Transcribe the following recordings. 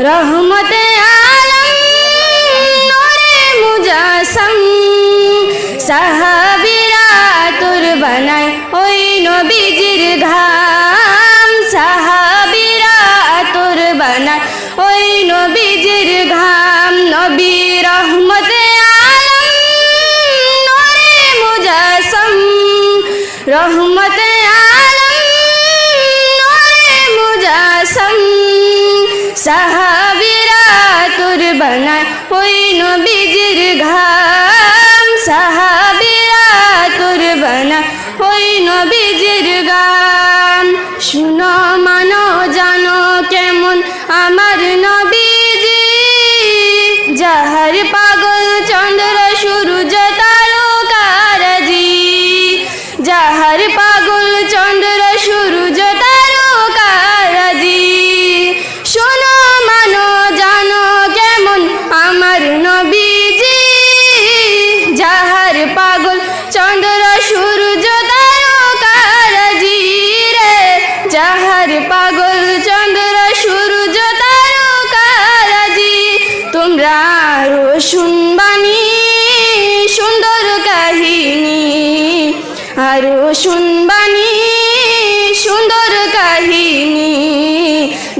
রহমতে আলম, নূরে মুজাসম। সাহাবিরা তোর বানায় ওই নবীজির ঘাম। সাহাবিরা তোর বানায় ওই নবীজির ঘাম। নবী রহমতে আলম, নূরে মুজাসম। রহমতে আলম, নূরে মুজাসম। বানায় ওই নবীজির ঘাম সাহাবিরা তোর বানায় ওই নবীজির গাম শুনো মানো, জানো কেমন আমার নবীজি। যাহার পাগল চন্দ্র, সূর্য তারকারাজি যাহার পাগল চন্দ্র, সূর্য আরও শুনবানি সুন্দর কাহিনী।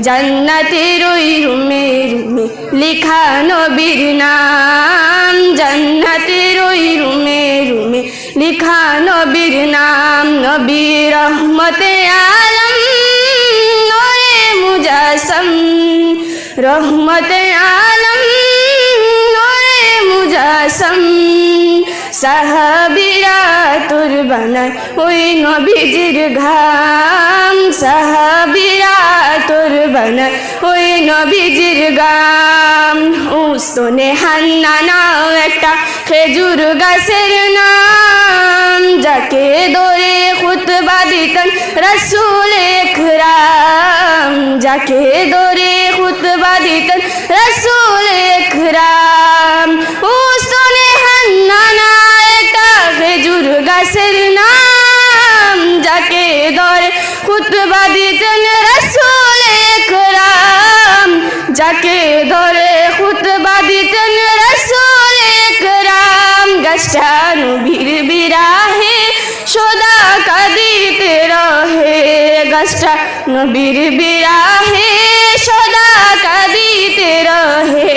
জান্নাতের ওই রুমে রুমে লেখা নবীর নাম। জান্নাতের ওই রুমে রুমে লেখা নবীর নাম। নবী রহমতে আলম, নরে মুজাসম। রহমতে আলম, নরে মুজাসম। সাহাবিরা বানায় ওই নবীজির ঘাম সাহাবিরা তোর বানায় ওই নবীজির গাম উস্তনে হান্না নাও একটা খেজুর গাছের নাম, যাকে দরে খুতবা দিতেন রসুল একরাম। যাকে দরে খুতবা দিতেন রসুল একরাম। একরাম গাছটা বিরাহে সদা কাঁদিতে রহে গাছটা নবীর বিরাহে সদা কাঁদিতে রহে